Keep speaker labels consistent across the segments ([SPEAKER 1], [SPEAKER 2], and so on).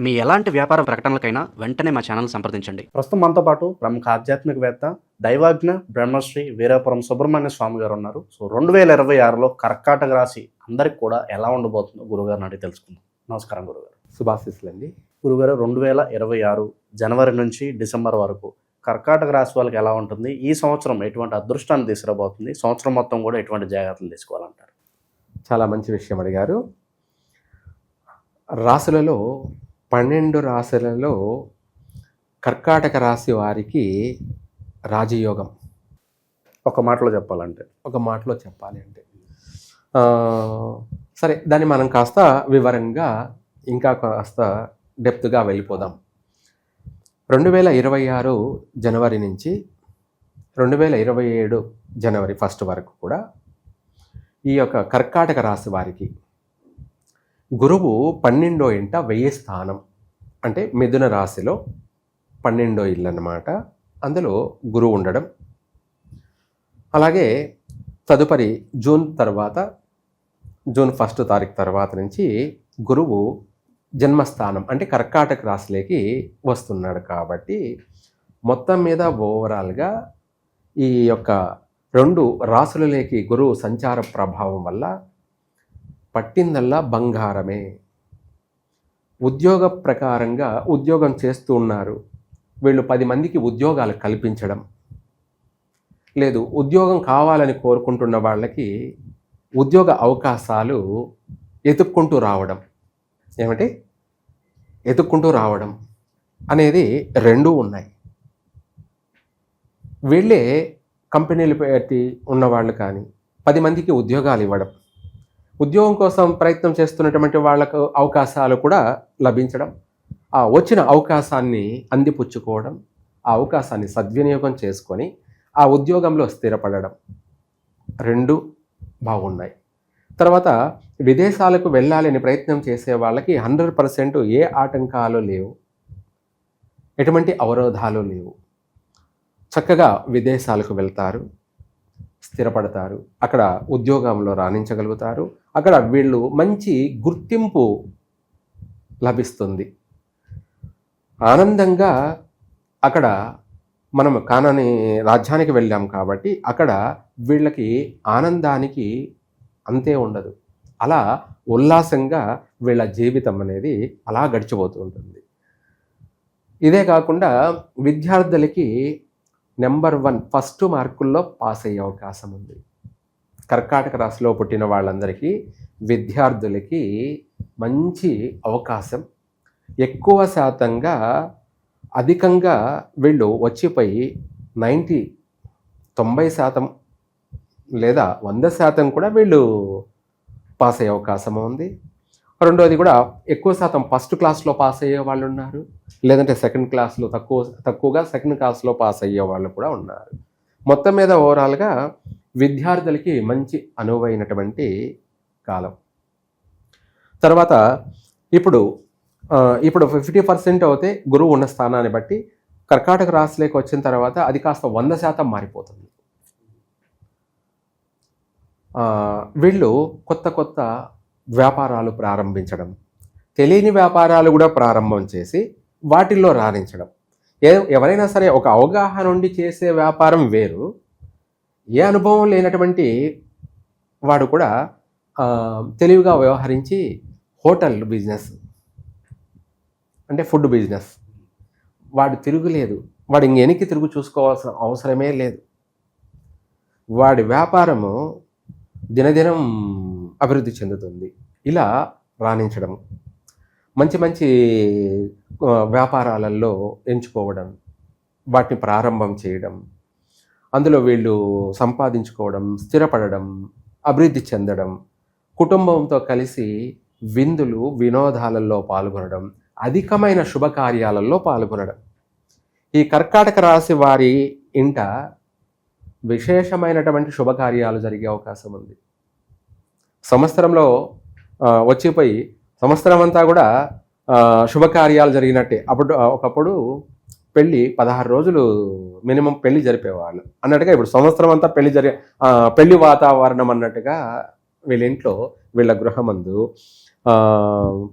[SPEAKER 1] మీ ఎలాంటి వ్యాపార ప్రకటనలకైనా వెంటనే మా ఛానల్ సంప్రదించండి.
[SPEAKER 2] ప్రస్తుతం మనతో పాటు ప్రముఖ ఆధ్యాత్మికవేత్త దైవాజ్ఞ బ్రహ్మశ్రీ వీరాపురం సుబ్రహ్మణ్య స్వామి గారు ఉన్నారు. సో రెండు వేల ఇరవై ఆరులో కర్కాటక రాశి అందరికి కూడా ఎలా ఉండబోతుందో గురుగారిని అడిగి తెలుసుకుందాం. నమస్కారం గురుగారు.
[SPEAKER 3] శుభాశీస్సులండి.
[SPEAKER 2] గురుగారు రెండు వేల ఇరవై ఆరు జనవరి నుంచి డిసెంబర్ వరకు కర్కాటక రాశి వాళ్ళకి ఎలా ఉంటుంది? ఈ సంవత్సరం ఎటువంటి అదృష్టాన్ని తీసుకురాబోతుంది? సంవత్సరం మొత్తం కూడా ఎటువంటి జాగ్రత్తలు తీసుకోవాలంటారు?
[SPEAKER 3] చాలా మంచి విషయం అడిగారు. రాశులలో పన్నెండు రాశులలో కర్కాటక రాశి వారికి రాజయోగం.
[SPEAKER 2] ఒక మాటలో చెప్పాలంటే.
[SPEAKER 3] ఒక మాటలో చెప్పాలి అంటే. సరే దాన్ని మనం కాస్త వివరంగా ఇంకా కాస్త డెప్త్గా వెళ్ళిపోదాం. రెండు వేల ఇరవై ఆరు జనవరి నుంచి రెండు వేల ఇరవై ఏడు జనవరి ఫస్ట్ వరకు కూడా ఈ యొక్క కర్కాటక రాశి వారికి గురువు పన్నెండో ఇంట వెయ్యి స్థానం. అంటే మిథున రాశిలో పన్నెండో ఇల్లు అన్నమాట అందులో గురువు ఉండడం. అలాగే తదుపరి జూన్ తర్వాత జూన్ ఫస్ట్ తారీఖు తర్వాత నుంచి గురువు జన్మస్థానం అంటే కర్కాటక రాశిలోకి వస్తున్నాడు కాబట్టి మొత్తం మీద ఓవరాల్గా ఈ యొక్క రెండు రాసులలోకి గురువు సంచార ప్రభావం వల్ల పట్టిందల్లా బంగారమే. ఉద్యోగ ప్రకారంగా ఉద్యోగం చేస్తూ ఉన్నారు. వీళ్ళు పది మందికి ఉద్యోగాలు కల్పించడం. లేదు ఉద్యోగం కావాలని కోరుకుంటున్న వాళ్ళకి ఉద్యోగ అవకాశాలు ఎతుక్కుంటూ రావడం. ఏమిటి ఎతుక్కుంటూ రావడం అనేది రెండూ ఉన్నాయి. వీళ్ళే కంపెనీలు పెట్టి ఉన్నవాళ్ళు కానీ పది మందికి ఉద్యోగాలు ఇవ్వడం. ఉద్యోగం కోసం ప్రయత్నం చేస్తున్నటువంటి వాళ్ళకు అవకాశాలు కూడా లభించడం ఆ వచ్చిన అవకాశాన్ని అందిపుచ్చుకోవడం ఆ అవకాశాన్ని సద్వినియోగం చేసుకొని ఆ ఉద్యోగంలో స్థిరపడడం రెండు బాగున్నాయి. తర్వాత విదేశాలకు వెళ్ళాలని ప్రయత్నం చేసే వాళ్ళకి హండ్రెడ్ పర్సెంట్ ఏ ఆటంకాలు లేవు ఎటువంటి అవరోధాలు లేవు. చక్కగా విదేశాలకు వెళ్తారు. స్థిరపడతారు. అక్కడ ఉద్యోగంలో రాణించగలుగుతారు. అక్కడ వీళ్ళు మంచి గుర్తింపు లభిస్తుంది. ఆనందంగా అక్కడ మనం కానని రాజ్యానికి వెళ్ళాం కాబట్టి అక్కడ వీళ్ళకి ఆనందానికి అంతే ఉండదు. అలా ఉల్లాసంగా వీళ్ళ జీవితం అనేది అలా గడిచిపోతూ ఉంటుంది. ఇదే కాకుండా విద్యార్థులకి నెంబర్ వన్ ఫస్ట్ మార్కుల్లో పాస్ అయ్యే అవకాశం ఉంది. కర్కాటక రాశిలో పుట్టిన వాళ్ళందరికీ విద్యార్థులకి మంచి అవకాశం. ఎక్కువ శాతంగా అధికంగా వీళ్ళు వచ్చిపోయి నైంటీ తొంభై శాతం లేదా వంద శాతం కూడా వీళ్ళు పాస్ అయ్యే అవకాశం ఉంది. రెండోది కూడా ఎక్కువ శాతం ఫస్ట్ క్లాస్లో పాస్ అయ్యే వాళ్ళు ఉన్నారు. లేదంటే సెకండ్ క్లాస్లో తక్కువ తక్కువగా సెకండ్ క్లాస్లో పాస్ అయ్యే వాళ్ళు కూడా ఉన్నారు. మొత్తం మీద ఓవరాల్గా విద్యార్థులకి మంచి అనువైనటువంటి కాలం. తర్వాత ఇప్పుడు ఇప్పుడు ఫిఫ్టీ పర్సెంట్ అవుతే గురువు ఉన్న స్థానాన్ని బట్టి కర్కాటక రాశిలోకి వచ్చిన తర్వాత అది కాస్త వంద శాతం మారిపోతుంది. వీళ్ళు కొత్త కొత్త వ్యాపారాలు ప్రారంభించడం తెలియని వ్యాపారాలు కూడా ప్రారంభం చేసి వాటిల్లో రాణించడం. ఏ ఎవరైనా సరే ఒక అవగాహన ఉండి చేసే వ్యాపారం వేరు. ఏ అనుభవం లేనటువంటి వాడు కూడా తెలివిగా వ్యవహరించి హోటల్ బిజినెస్ అంటే ఫుడ్ బిజినెస్ వాడు తిరుగులేదు. వాడు ఇంకెనికి తిరుగు చూసుకోవాల్సిన అవసరమే లేదు. వాడి వ్యాపారము దినదినం అభివృద్ధి చెందుతుంది. ఇలా రాణించడం మంచి మంచి వ్యాపారాలలో ఎంచుకోవడం వాటిని ప్రారంభం చేయడం అందులో వీళ్ళు సంపాదించుకోవడం స్థిరపడడం అభివృద్ధి చెందడం కుటుంబంతో కలిసి విందులు వినోదాలలో పాల్గొనడం అధికమైన శుభకార్యాలలో పాల్గొనడం. ఈ కర్కాటక రాశి వారి ఇంట విశేషమైనటువంటి శుభకార్యాలు జరిగే అవకాశం ఉంది. సంవత్సరంలో వచ్చిపోయి సంవత్సరం అంతా కూడా శుభకార్యాలు జరిగినట్టే. అప్పుడు ఒకప్పుడు పెళ్ళి పదహారు రోజులు మినిమం పెళ్ళి జరిపేవాళ్ళు. అన్నట్టుగా ఇప్పుడు సంవత్సరం అంతా పెళ్ళి జరి పెళ్ళి పెళ్ళి వాతావరణం అన్నట్టుగా వీళ్ళ ఇంట్లో వీళ్ళ గృహమందు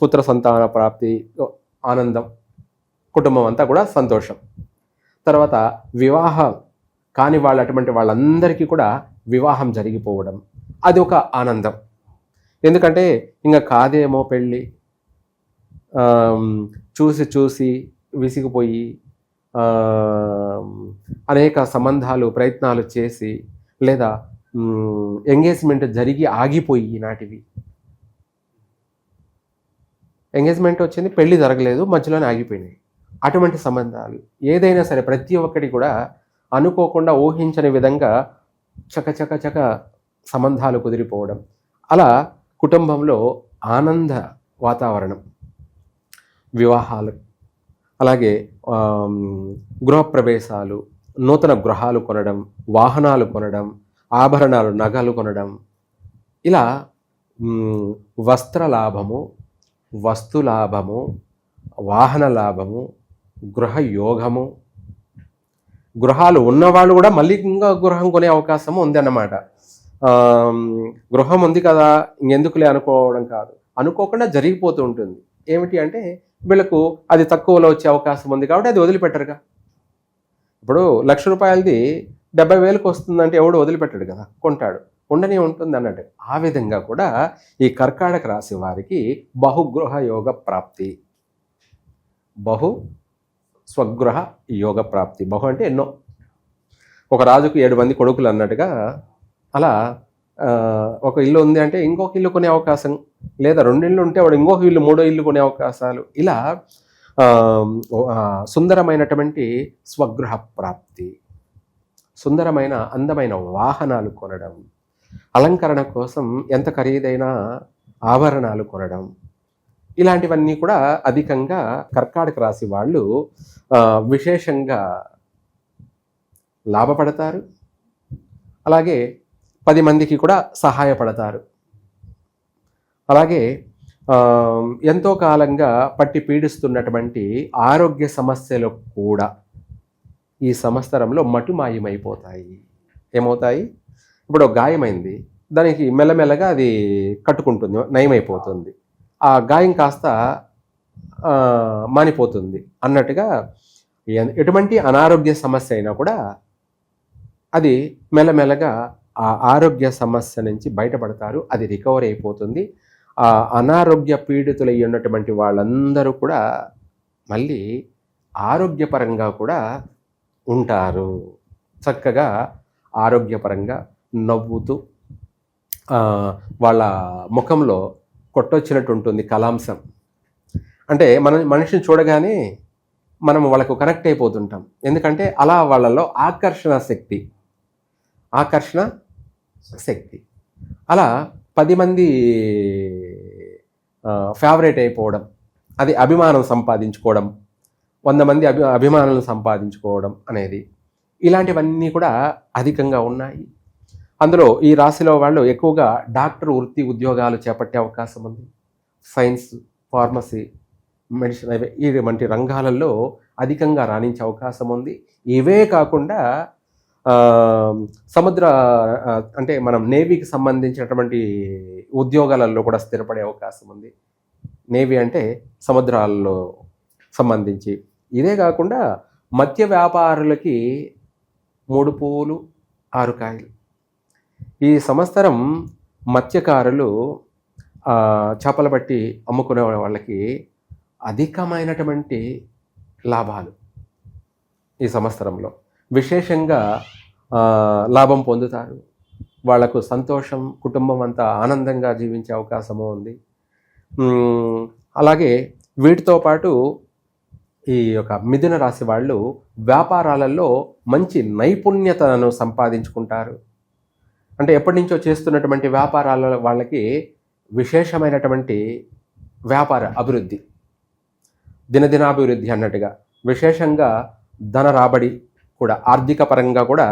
[SPEAKER 3] పుత్ర సంతాన ప్రాప్తి ఆనందం కుటుంబం అంతా కూడా సంతోషం. తర్వాత వివాహం కాని వాళ్ళు అటువంటి వాళ్ళందరికీ కూడా వివాహం జరిగిపోవడం. అది ఒక ఆనందం. ఎందుకంటే ఇంకా కాదేమో పెళ్ళి. చూసి చూసి విసిగిపోయి అనేక సంబంధాలు ప్రయత్నాలు చేసి లేదా ఎంగేజ్మెంట్ జరిగి ఆగిపోయి నాటివి ఎంగేజ్మెంట్ వచ్చింది పెళ్ళి జరగలేదు మధ్యలోనే ఆగిపోయినాయి. అటువంటి సంబంధాలు. ఏదైనా సరే ప్రతి ఒక్కటి కూడా అనుకోకుండా ఊహించని విధంగా చకచక చక సంబంధాలు కుదిరిపోవడం. అలా కుటుంబంలో ఆనంద వాతావరణం వివాహాలు అలాగే గృహప్రవేశాలు నూతన గృహాలు కొనడం వాహనాలు కొనడం ఆభరణాలు నగలు కొనడం ఇలా వస్త్రలాభము వస్త్ర లాభము వస్తు లాభము వాహన లాభము గృహ యోగము. గృహాలు ఉన్నవాళ్ళు కూడా మళ్ళీ ఇంకా గృహం కొనే అవకాశం ఉందన్నమాట. గృహం ఉంది కదా ఇంకెందుకులే అనుకోవడం కాదు. అనుకోకుండా జరిగిపోతూ ఉంటుంది. ఏమిటి అంటే వీళ్ళకు అది తక్కువలో వచ్చే అవకాశం ఉంది కాబట్టి అది వదిలిపెట్టరుగా. ఇప్పుడు లక్ష రూపాయలది డెబ్బై వేలకు వస్తుందంటే ఎవడు వదిలిపెట్టడు కదా కొంటాడు. ఉండనే ఉంటుంది అన్నట్టు. ఆ విధంగా కూడా ఈ కర్కాటక రాశి వారికి బహుగృహ యోగ ప్రాప్తి. బహు స్వగృహ యోగ ప్రాప్తి. బహు అంటే ఎన్నో. ఒక రాజుకు ఏడు మంది కొడుకులు అన్నట్టుగా అలా ఒక ఇల్లు ఉంది అంటే ఇంకొక ఇల్లు కొనే అవకాశం లేదా రెండు ఇల్లు ఉంటే వాడు ఇంకొక ఇల్లు మూడో ఇల్లు కొనే అవకాశాలు. ఇలా సుందరమైనటువంటి స్వగృహ ప్రాప్తి సుందరమైన అందమైన వాహనాలు కొనడం అలంకరణ కోసం ఎంత ఖరీదైన ఆభరణాలు కొనడం ఇలాంటివన్నీ కూడా అధికంగా కర్కాటక రాశి వాళ్ళు విశేషంగా లాభపడతారు. అలాగే పది మందికి కూడా సహాయపడతారు. అలాగే ఎంతో కాలంగా పట్టి పీడిస్తున్నటువంటి ఆరోగ్య సమస్యలు కూడా ఈ సంవత్సరంలో మటుమాయమైపోతాయి. ఏమవుతాయి? ఇప్పుడు గాయమైంది దానికి మెల్లమెల్లగా అది కట్టుకుంటుంది నయమైపోతుంది. ఆ గాయం కాస్త మానిపోతుంది. అన్నట్టుగా ఎటువంటి అనారోగ్య సమస్య అయినా కూడా అది మెల్లమెల్లగా ఆ ఆరోగ్య సమస్య నుంచి బయటపడతారు అది రికవర్ అయిపోతుంది. ఆ అనారోగ్య పీడితులై ఉన్నటువంటి వాళ్ళందరూ కూడా మళ్ళీ ఆరోగ్యపరంగా కూడా ఉంటారు. చక్కగా ఆరోగ్యపరంగా నవ్వుతూ వాళ్ళ ముఖంలో కొట్టొచ్చినట్టు ఉంటుంది కలాంశం అంటే మన మనిషిని చూడగానే మనం వాళ్ళకు కనెక్ట్ అయిపోతుంటాం. ఎందుకంటే అలా వాళ్ళలో ఆకర్షణ శక్తి. ఆకర్షణ శక్తి. అలా పది మంది ఫేవరెట్ అయిపోవడం అది అభిమానం సంపాదించుకోవడం వంద మంది అభి అభిమానులు సంపాదించుకోవడం అనేది ఇలాంటివన్నీ కూడా అధికంగా ఉన్నాయి. అందులో ఈ రాశిలో వాళ్ళు ఎక్కువగా డాక్టర్ వృత్తి ఉద్యోగాలు చేపట్టే అవకాశం ఉంది. సైన్స్ ఫార్మసీ మెడిసిన్ ఇవి ఇటువంటి రంగాలలో అధికంగా రాణించే అవకాశం ఉంది. ఇవే కాకుండా సముద్ర అంటే మనం నేవీకి సంబంధించినటువంటి ఉద్యోగాలలో కూడా స్థిరపడే అవకాశం ఉంది. నేవీ అంటే సముద్రాల్లో సంబంధించి. ఇదే కాకుండా మత్స్య వ్యాపారులకి మూడు పూలు ఆరు కాయలు. ఈ సంవత్సరం మత్స్యకారులు చేపలు పట్టి అమ్ముకునే వాళ్ళకి అధికమైనటువంటి లాభాలు ఈ సంవత్సరంలో. విశేషంగా లాభం పొందుతారు. వాళ్ళకు సంతోషం కుటుంబం అంతా ఆనందంగా జీవించే అవకాశము ఉంది. అలాగే వీటితో పాటు ఈ యొక్క మిథున రాశి వాళ్ళు వ్యాపారాలలో మంచి నైపుణ్యతను సంపాదించుకుంటారు. అంటే ఎప్పటి నుంచో చేస్తున్నటువంటి వ్యాపారాల వాళ్ళకి విశేషమైనటువంటి వ్యాపార అభివృద్ధి. దినదినాభివృద్ధి అన్నట్టుగా. విశేషంగా ధన రాబడి కూడా ఆర్థిక పరంగా కూడా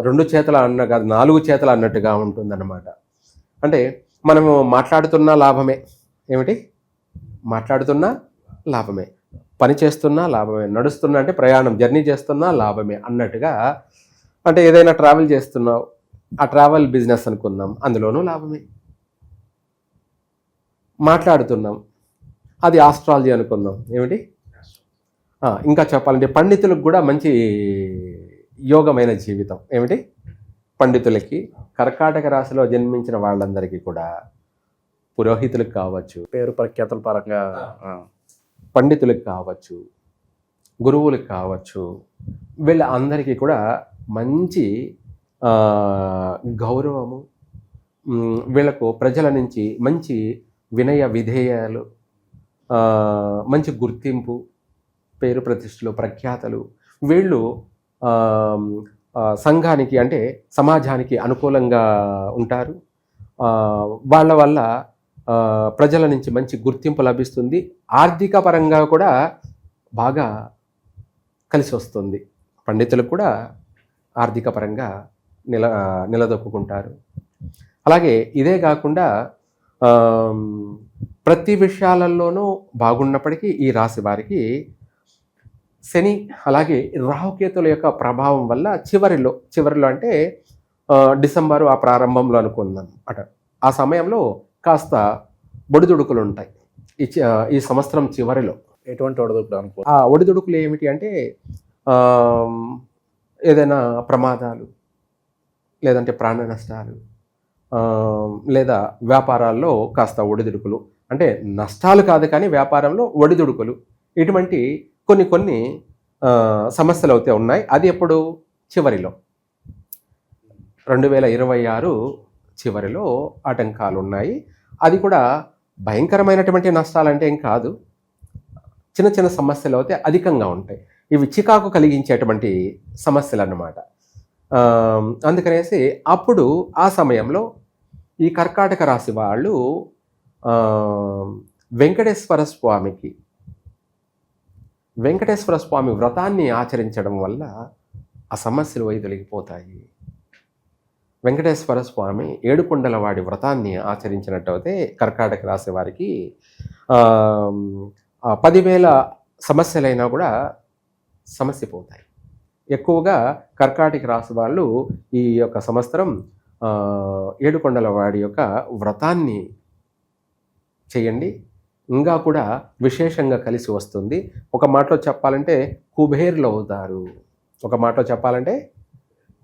[SPEAKER 3] రెండు చేతల అన్న కాదు నాలుగు చేతల అన్నట్టుగా ఉంటుందన్నమాట. అంటే మనము మాట్లాడుతున్న లాభమే. ఏమిటి? మాట్లాడుతున్న లాభమే. పని చేస్తున్నా లాభమే. నడుస్తున్నా అంటే ప్రయాణం జర్నీ చేస్తున్నా లాభమే అన్నట్టుగా అంటే ఏదైనా ట్రావెల్ చేస్తున్నావు ఆ ట్రావెల్ బిజినెస్ అనుకుందాం అందులోనూ లాభమే. మాట్లాడుతున్నాం అది ఆస్ట్రాలజీ అనుకుందాం ఏమిటి? ఇంకా చెప్పాలంటే పండితులకు కూడా మంచి యోగమైన జీవితం. ఏమిటి? పండితులకి కర్కాటక రాశిలో జన్మించిన వాళ్ళందరికీ కూడా పురోహితులకు కావచ్చు
[SPEAKER 2] పేరు ప్రఖ్యాతుల పరంగా
[SPEAKER 3] పండితులకు కావచ్చు గురువులకు కావచ్చు వీళ్ళ అందరికీ కూడా మంచి గౌరవము వీళ్ళకు ప్రజల నుంచి మంచి వినయ విధేయాలు మంచి గుర్తింపు పేరు ప్రతిష్టలు ప్రఖ్యాతలు. వీళ్ళు సంఘానికి అంటే సమాజానికి అనుకూలంగా ఉంటారు. వాళ్ళ వల్ల ప్రజల నుంచి మంచి గుర్తింపు లభిస్తుంది. ఆర్థిక పరంగా కూడా బాగా కలిసి వస్తుంది. పండితులకు కూడా ఆర్థిక పరంగా నిల నిలదొక్కుంటారు అలాగే ఇదే కాకుండా ప్రతి విషయాలలోనూ బాగున్నప్పటికీ ఈ రాశి వారికి శని అలాగే రాహుకేతుల యొక్క ప్రభావం వల్ల చివరిలో చివరిలో అంటే డిసెంబరు ఆ ప్రారంభంలో అనుకుందాం అట ఆ సమయంలో కాస్త బొడిదుడుకులు ఉంటాయి ఈ ఈ సంవత్సరం చివరిలో.
[SPEAKER 2] ఎటువంటి ఒడదుప్పుడు అనుకో
[SPEAKER 3] ఆ ఒడిదుడుకులు ఏమిటి అంటే ఏదైనా ప్రమాదాలు లేదంటే ప్రాణ నష్టాలు లేదా వ్యాపారాల్లో కాస్త ఒడిదుడుకులు. అంటే నష్టాలు కాదు కానీ వ్యాపారంలో ఒడిదుడుకులు. ఇటువంటి కొన్ని కొన్ని సమస్యలు అయితే ఉన్నాయి. అది ఎప్పుడు? చివరిలో. రెండు వేల ఇరవై ఆరు చివరిలో ఆటంకాలు ఉన్నాయి అది కూడా భయంకరమైనటువంటి నష్టాలంటే ఏం కాదు. చిన్న చిన్న సమస్యలు అయితే అధికంగా ఉంటాయి. ఇవి చికాకు కలిగించేటువంటి సమస్యలు అన్నమాట అందుకనేసి అప్పుడు ఆ సమయంలో ఈ కర్కాటక రాశి వాళ్ళు వెంకటేశ్వర స్వామికి వెంకటేశ్వర స్వామి వ్రతాన్ని ఆచరించడం వల్ల ఆ సమస్యలు వైదొలిగిపోతాయి వెంకటేశ్వర స్వామి ఏడుకొండల వాడి వ్రతాన్ని ఆచరించినట్టయితే కర్కాటక రాశి వారికి పదివేల సమస్యలైనా కూడా సమస్య పోతాయి. ఎక్కువగా కర్కాటక రాశి వాళ్ళు ఈ యొక్క సంవత్సరం ఏడుకొండల వాడి యొక్క వ్రతాన్ని చేయండి. ఇంకా కూడా విశేషంగా కలిసి వస్తుంది. ఒక మాటలో చెప్పాలంటే కుబేరులు అవుతారు. ఒక మాటలో చెప్పాలంటే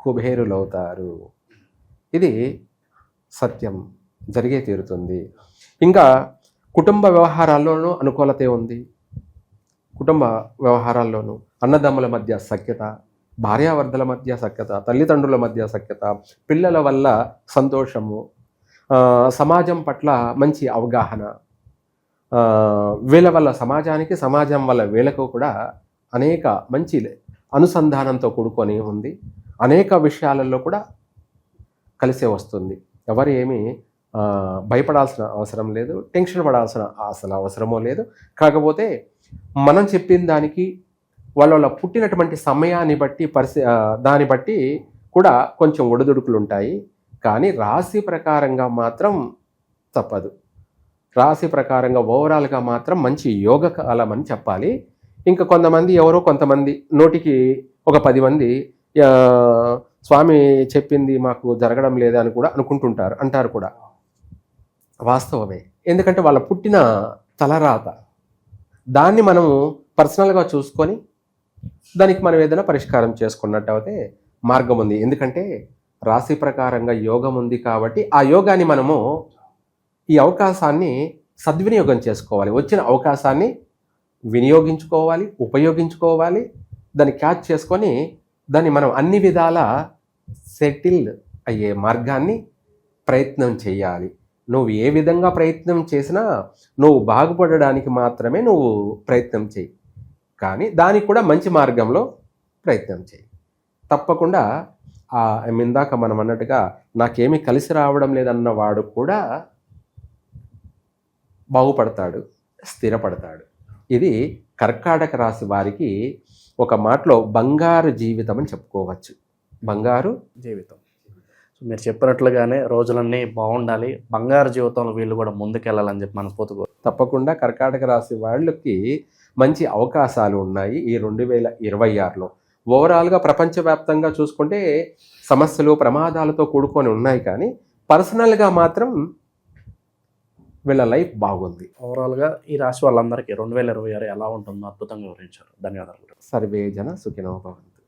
[SPEAKER 3] కుబేరులు అవుతారు. ఇది సత్యం. జరిగే తీరుతుంది. ఇంకా కుటుంబ వ్యవహారాల్లోనూ అనుకూలతే ఉంది. కుటుంబ వ్యవహారాల్లోనూ అన్నదమ్ముల మధ్య సఖ్యత భార్యావర్ధల మధ్య సఖ్యత తల్లిదండ్రుల మధ్య సఖ్యత పిల్లల వల్ల సంతోషము సమాజం పట్ల మంచి అవగాహన వీళ్ళ వల్ల సమాజానికి సమాజం వల్ల వీళ్ళకు కూడా అనేక మంచి అనుసంధానంతో కూడుకొని ఉంది. అనేక విషయాలలో కూడా కలిసే వస్తుంది. ఎవరు ఏమి భయపడాల్సిన అవసరం లేదు టెన్షన్ పడాల్సిన అసలు అవసరమో లేదు. కాకపోతే మనం చెప్పిన దానికి వాళ్ళ వాళ్ళ పుట్టినటువంటి సమయాన్ని బట్టి పరిస్థి దాన్ని బట్టి కూడా కొంచెం ఒడిదుడుకులు ఉంటాయి. కానీ రాశి ప్రకారంగా మాత్రం తప్పదు. రాశి ప్రకారంగా ఓవరాల్గా మాత్రం మంచి యోగ కాలం అని చెప్పాలి. ఇంకా కొంతమంది ఎవరో కొంతమంది నోటికి ఒక పది మంది స్వామి చెప్పింది మాకు జరగడం లేదా అని కూడా అనుకుంటుంటారు అంటారు కూడా. వాస్తవమే. ఎందుకంటే వాళ్ళ పుట్టిన తలరాత. దాన్ని మనము పర్సనల్గా చూసుకొని దానికి మనం ఏదైనా పరిష్కారం చేసుకున్నట్టు అయితే మార్గం ఉంది. ఎందుకంటే రాశి ప్రకారంగా యోగం ఉంది కాబట్టి ఆ యోగాన్ని మనము ఈ అవకాశాన్ని సద్వినియోగం చేసుకోవాలి. వచ్చిన అవకాశాన్ని వినియోగించుకోవాలి ఉపయోగించుకోవాలి దాన్ని క్యాచ్ చేసుకొని దాన్ని మనం అన్ని విధాల సెటిల్ అయ్యే మార్గాన్ని ప్రయత్నం చేయాలి. నువ్వు ఏ విధంగా ప్రయత్నం చేసినా నువ్వు బాగుపడడానికి మాత్రమే నువ్వు ప్రయత్నం చేయి. కానీ దానికి కూడా మంచి మార్గంలో ప్రయత్నం చేయి. తప్పకుండా ఆ ఇందాక మనం అన్నట్టుగా నాకేమీ కలిసి రావడం లేదన్న వాడు కూడా బాగుపడతాడు స్థిరపడతాడు. ఇది కర్కాటక రాశి వారికి ఒక మాటలో బంగారు జీవితం అని చెప్పుకోవచ్చు. బంగారు
[SPEAKER 2] జీవితం. సో మీరు చెప్పినట్లుగానే రోజులన్నీ బాగుండాలి. బంగారు జీవితంలో వీళ్ళు కూడా ముందుకెళ్ళాలని చెప్పి మనస్ఫూర్తిగా
[SPEAKER 3] తప్పకుండా కర్కాటక రాశి వాళ్ళకి మంచి అవకాశాలు ఉన్నాయి ఈ రెండు వేల ఇరవై ఆరులో. ఓవరాల్గా ప్రపంచవ్యాప్తంగా చూసుకుంటే సమస్యలు ప్రమాదాలతో కూడుకొని ఉన్నాయి కానీ పర్సనల్గా మాత్రం వీళ్ళ లైఫ్ బాగుంది.
[SPEAKER 2] ఓవరాల్గా ఈ రాశి వాళ్ళందరికీ రెండు వేల ఇరవై ఆరు ఎలా ఉంటుందో అద్భుతంగా వివరించారు. ధన్యవాదాలు.
[SPEAKER 3] సర్వే జన సుఖినో